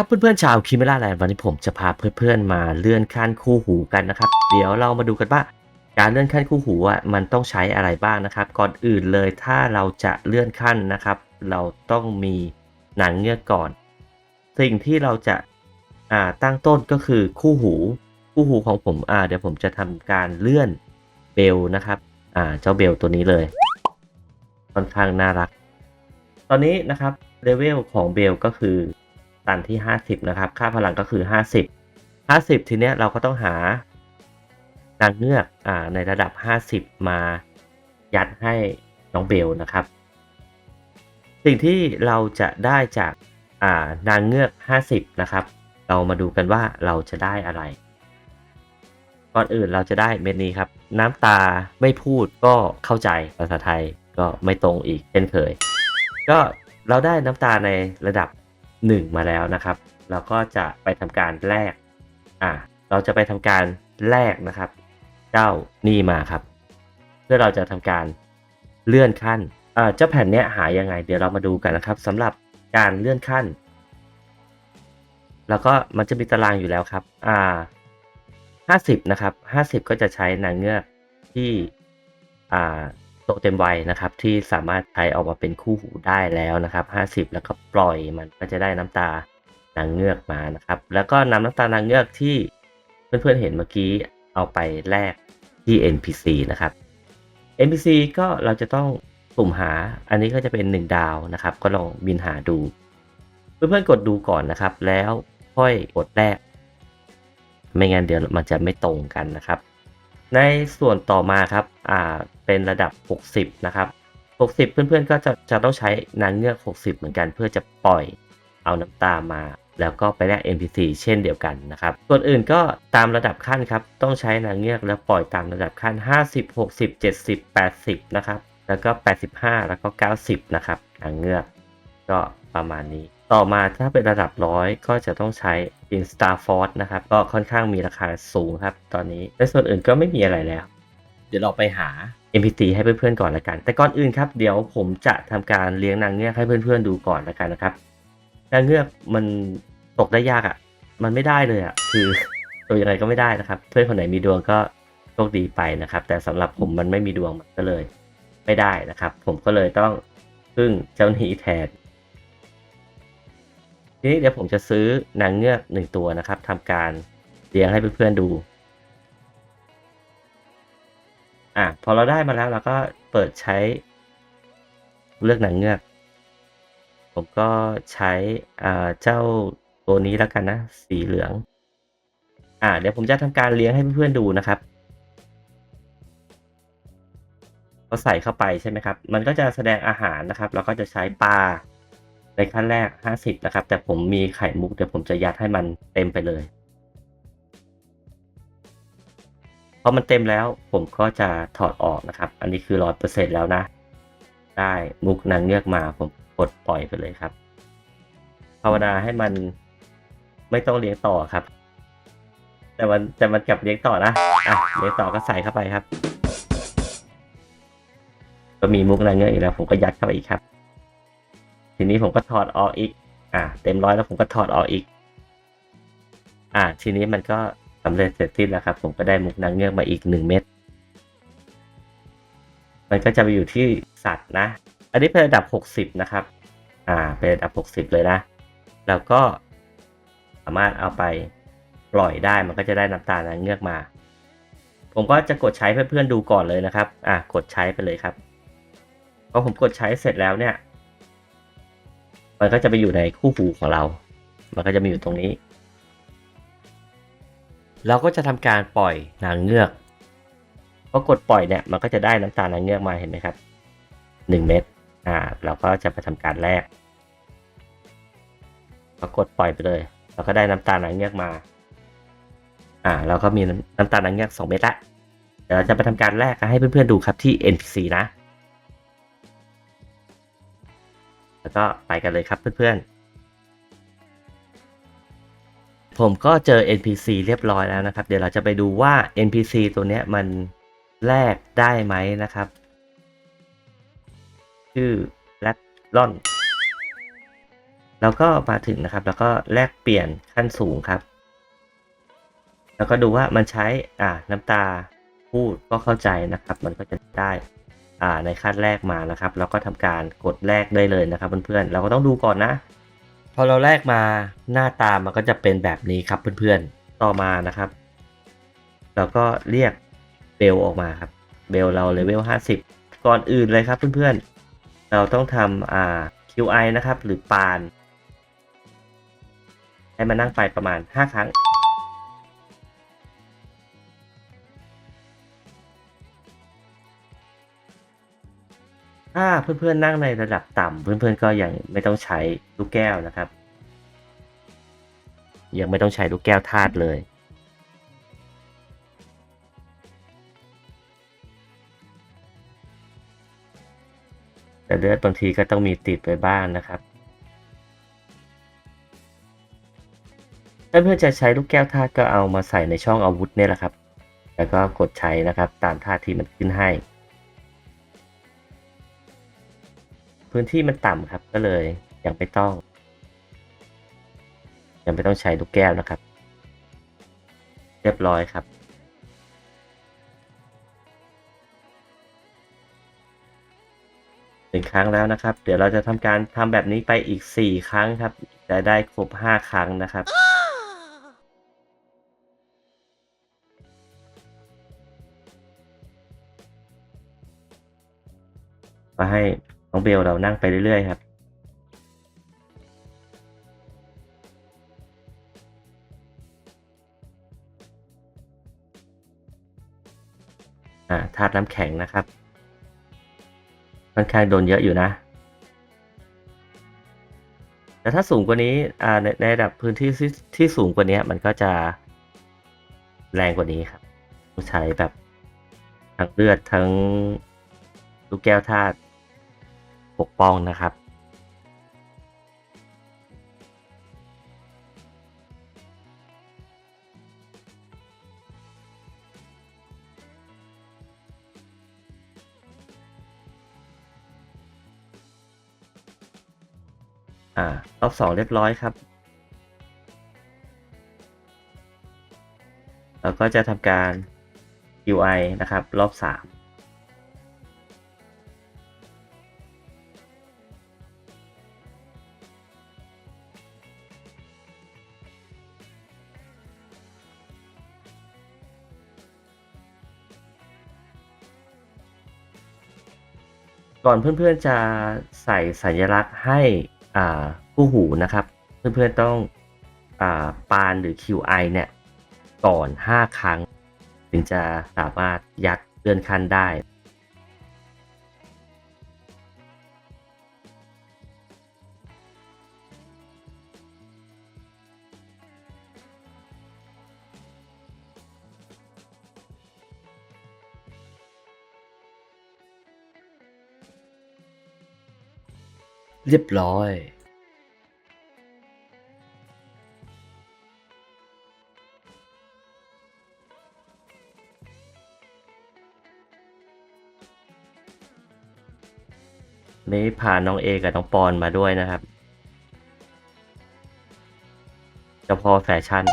ครับเพื่อนๆชาวคิมเมล่าแลนด์วันนี้ผมจะพาเพื่อนๆมาเลื่อนขั้นคู่หูกันนะครับ เดี๋ยวเรามาดูกันว่า การเลื่อนขั้นคู่หูอะมันต้องใช้อะไรบ้างนะครับ ก่อนอื่นเลยถ้าเราจะเลื่อนขั้นนะครับ เราต้องมีหนังเงือกก่อน สิ่งที่เราจะอ่าตั้งต้นก็คือคู่หู คู่หูของผมอ่าเดี๋ยวผมจะทำการเลื่อนเบลนะครับอ่าเจ้าเบลตัวนี้เลยค่อนข้างน่ารัก ตอนนี้นะครับเลเวลของเบลก็คือ ตันที่ 50 นะครับ ค่าพลังก็คือ 50 50 ทีเนี้ยเราก็ต้องหานางเงือกอ่าในระดับ 50 มายัดให้น้องเบลนะครับ สิ่งที่เราจะได้จากอ่านางเงือก 50 นะครับ เรามาดูกันว่าเราจะได้อะไร ก่อนอื่นเราจะได้เม็ดนี้ครับ น้ำตาไม่พูดก็เข้าใจภาษาไทยก็ไม่ตรงอีกเช่นเคย ก็เราได้น้ำตาในระดับ 1 มาแล้วนะครับ เราก็จะไปทำการแลกอ่าเราจะไปทำการแลกนะครับ เจ้านี่มาครับ เพื่อเราจะทำการเลื่อนขั้นอ่าเจ้าแผ่นเนี้ยหายังไง เดี๋ยวเรามาดูกันนะครับสำหรับการเลื่อนขั้น แล้วก็มันจะมีตารางอยู่แล้วครับอ่า50 นะครับ 50 ก็จะใช้นางเงือกที่อ่า โตเต็มวัยนะครับ ที่สามารถใช้ออกมาเป็นคู่หูได้แล้วนะครับ 50 แล้วก็ปล่อยมันก็จะได้น้ำตานางเงือกมานะครับ แล้วก็นำน้ำตานางเงือกที่เพื่อนๆเห็นเมื่อกี้เอาไปแลกที่ NPC นะครับ NPC ก็เราจะต้องสุ่มหาอันนี้ก็จะเป็น 1 ดาวนะครับ ก็ลองบินหาดู เพื่อนๆกดดูก่อนนะครับ แล้วค่อยกดแลกไม่งั้นเดี๋ยวมันจะไม่ตรงกันนะครับ ในส่วนต่อมาครับอ่าเป็นระดับ 60 นะครับ 60 เพื่อนๆก็จะจะต้องใช้นางเงือก 60 เหมือนกันเพื่อจะปล่อยเอาน้ำตามา แล้วก็ไปแลก NPC เช่นเดียวกันนะครับ ส่วนอื่นก็ตามระดับขั้นครับ ต้องใช้นางเงือกแล้วปล่อยตามระดับขั้น 50 60 70 80 นะครับ แล้วก็ 85 แล้วก็ 90 นะครับนางเงือก ก็ประมาณนี้ ต่อมาถ้าเป็นระดับร้อยก็จะต้องใช้ i n Star Force นะครับ ก็ค่อนข้างมีราคาสูงครับ ตอนนี้ในส่วนอื่นก็ไม่มีอะไรแล้ว เดี๋ยวเราไปหา NPC ให้เพื่อนๆก่อนละกัน แต่ก่อนอื่นครับเดี๋ยวผมจะทำการเลี้ยงนางเงือกให้เพื่อนๆดูก่อนละกันนะครับนางเงือกมันตกได้ยากอะ่ะ มันไม่ได้เลยอะ่ะ คือตัวยังไงก็ไม่ได้นะครับ เพื่อนคนไหนมีดวงก็โชคดีไปนะครับ แต่สำหรับผมมันไม่มีดวงมันก็เลย ไม่ได้นะครับ ผมก็เลยต้องพึ่งเจ้าหนี้แทน ทีนี้เดี๋ยวผมจะซื้อนางเงือกหนึ่งตัวนะครับทำการเลี้ยงให้เพื่อนๆดู อะพอเราได้มาแล้วเราก็เปิดใช้ เลือกนางเงือก ผมก็ใช้อ่าเจ้าตัวนี้แล้วกันนะ สีเหลือง อ่าเดี๋ยวผมจะทำการเลี้ยงให้เพื่อนๆดูนะครับพอใส่เข้าไปใช่ไหมครับ มันก็จะแสดงอาหารนะครับ แล้วก็จะใช้ปลา ในขั้นแรก 50 นะครับ แต่ผมมีไข่มุก เดี๋ยวผมจะยัดให้มันเต็มไปเลยพอมันเต็มแล้วผมก็จะถอดออกนะครับ อันนี้คือร้อยเปอร์เซ็นแล้วนะ ได้มุกนางเงือกมาผมกดปล่อยไปเลยครับภาวนาให้มันไม่ต้องเลี้ยงต่อครับ แต่มันแต่มันกลับเลี้ยงต่อนะอะเลี้ยงต่อก็ใส่เข้าไปครับ ก็มีมุกนางเงือกอีกแล้ว ผมก็ยัดเข้าไปอีกครับ ทีนี้ผมก็ถอดออกอีก อะเต็มร้อยแล้วผมก็ถอดออกอีก อะทีนี้มันก็สำเร็จเสร็จสิ้นแล้วครับ ผมก็ได้มุกนางเงือกมาอีกหนึ่งเม็ดมันก็จะไปอยู่ที่สัตว์นะ อันนี้เป็นระดับ 60 นะครับ อ่า เป็นระดับ 60 เลยนะ แล้วก็สามารถเอาไปปล่อยได้ มันก็จะได้น้ำตาลนางเงือกมา ผมก็จะกดใช้เพื่อนๆดูก่อนเลยนะครับ อะกดใช้ไปเลยครับ พอผมกดใช้เสร็จแล้วเนี่ย มันก็จะไปอยู่ในคู่หูของเรา มันก็จะมีอยู่ตรงนี้ เราก็จะทำการปล่อยนางเงือกพอกดปล่อยเนี่ย มันก็จะได้น้ำตาลนางเงือกมาเห็นไหมครับหนึ่งเม็ด อ่า เราก็จะไปทำการแลกพอกดปล่อยไปเลย เราก็ได้น้ำตาลนางเงือกมา อ่า เราก็มีน้ำตาลนางเงือกสองเม็ดละเดี๋ยวเราจะไปทำการแลกให้เพื่อนๆดูครับที่ NPC นะ แล้วก็ไปกันเลยครับเพื่อนๆ ผมก็เจอ NPC เรียบร้อยแล้วนะครับ เดี๋ยวเราจะไปดูว่า NPC ตัวเนี้ยมันแลกได้ไหมนะครับ ชื่อแรดลอนแล้วก็มาถึงนะครับ แล้วก็แลกเปลี่ยนขั้นสูงครับ แล้วก็ดูว่ามันใช้อ่าน้ำตาพูดก็เข้าใจนะครับ มันก็จะได้ ในขั้นแรกมานะครับ แล้วก็ทำการกดแลกได้เลยนะครับเพื่อนๆเราก็ต้องดูก่อนนะ พอเราแลกมาหน้าตามันก็จะเป็นแบบนี้ครับเพื่อนๆต่อมานะครับ เราก็เรียกเบลออกมาครับ เบลเราเลเวล50 ก่อนอื่นเลยครับเพื่อนๆ เราต้องทำอ่า QI นะครับ หรือปาน ให้มานั่งไปประมาณ 5 ครั้ง ถ้าเพื่อนๆนั่งในระดับต่ำเพื่อนๆก็ยังไม่ต้องใช้ลูกแก้วนะครับ ยังไม่ต้องใช้ลูกแก้วธาตุเลย แต่เลือดบางทีก็ต้องมีติดไว้บ้างนะครับถ้าเพื่อนจะใช้ลูกแก้วธาตุก็เอามาใส่ในช่องอาวุธเนี่ยแหละครับ แล้วก็กดใช้นะครับตามท่าที่มันขึ้นให้ พื้นที่มันต่ำครับก็เลยยังไม่ต้อง ยังไม่ต้องใช้ลูกแก้วนะครับ เรียบร้อยครับ หนึ่งครั้งแล้วนะครับ เดี๋ยวเราจะทำการทำแบบนี้ไปอีก 4 ครั้งครับ จะได้ครบ 5 ครั้งนะครับ เบลเรานั่งไปเรื่อยๆครับอ่าธาตุน้ำแข็งนะครับค่อนข้างโดนเยอะอยู่นะ แต่ถ้าสูงกว่านี้อ่าในในระดับพื้นที่ที่สูงกว่านี้มันก็จะแรงกว่านี้ครับ ใช้แบบทั้งเลือดทั้งลูกแก้วธาตุ ปกป้องนะครับ อ่ารอบสองเรียบร้อยครับ เราก็จะทำการ UI นะครับ รอบสาม ก่อนเพื่อนๆจะใส่สัญลักษณ์ให้อ่าคู่หูนะครับ เพื่อนๆต้องอ่าปานหรือ QI เนี่ยก่อน 5 ครั้ง ถึงจะสามารถยัดเลื่อนขั้นได้ เรียบร้อยนี่พาน้องเอกับน้องปอนมาด้วยนะครับเจ้าพ่อแฟชั่น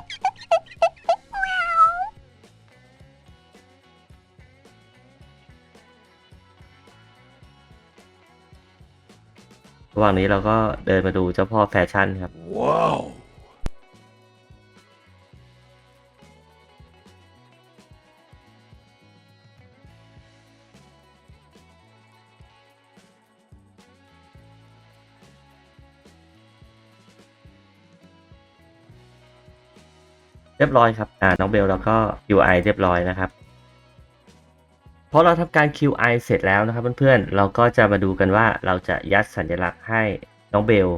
ระหว่างนี้เราก็เดินมาดูเจ้าพ่อแฟชั่นครับ Wow. เรียบร้อยครับ อ่า น้องเบลแล้วก็ UI เรียบร้อยนะครับพ อเราทำการ QI เสร็จแล้วนะครับเพื่อนๆ เราก็จะมาดูกันว่าเราจะยัดสัญลักษณ์ให้น้องเบล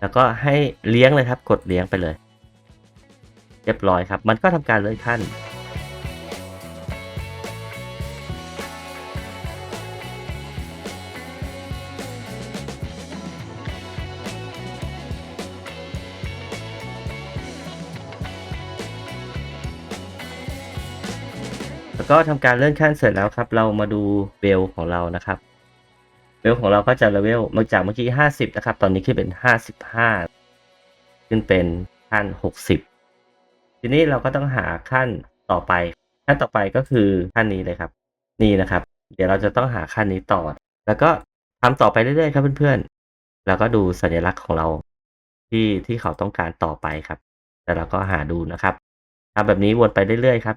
แล้วก็ให้เลี้ยงเลยครับ กดเลี้ยงไปเลย เรียบร้อยครับ มันก็ทำการเลื่อนขั้น ก็ทำการเลื่อนขั้นเสร็จแล้วครับ เรามาดูเบลของเรานะครับเวลของเราก็จะเลเวลมาจากเมื่อกี้ 50 นะครับ ตอนนี้ขึ้นเป็น 55 ขึ้นเป็นขั้น 60 ทีนี้เราก็ต้องหาขั้นต่อไป ขั้นต่อไปก็คือขั้นนี้เลยครับ นี่นะครับ เดี๋ยวเราจะต้องหาขั้นนี้ต่อ แล้วก็ทำต่อไปเรื่อยๆครับเพื่อนๆ แล้วก็ดูสัญลักษณ์ของเราที่ที่เขาต้องการต่อไปครับ แต่เราก็หาดูนะครับทำแบบนี้วนไปเรื่อยๆครับ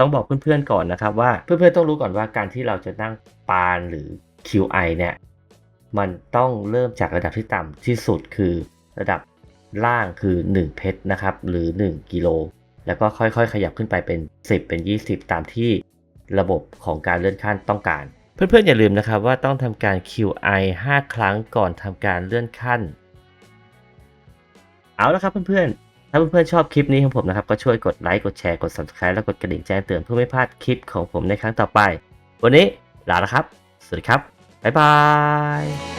ต้องบอกเพื่อนๆก่อนนะครับว่าเพื่อนๆต้องรู้ก่อนว่าการที่เราจะนั่งปานหรือ QI เนี่ยมันต้องเริ่มจากระดับที่ต่ำที่สุดคือระดับล่างคือ 1 เพชรนะครับ หรือ 1 กิโล แล้วก็ค่อยๆ ขยับขึ้นไปเป็น 10 เป็น 20 ตามที่ระบบของการเลื่อนขั้นต้องการ เพื่อนๆอย่าลืมนะครับว่าต้องทำการ QI 5 ครั้งก่อนทำการเลื่อนขั้น เอาละครับเพื่อนๆ ถ้าเพื่อนๆชอบคลิปนี้ของผมนะครับ ก็ช่วยกดไลค์กดแชร์กด subscribe และกดกระดิ่งแจ้งเตือนเพื่อไม่พลาดคลิปของผมในครั้งต่อไป วันนี้ลาละครับ สวัสดีครับ บ๊ายบาย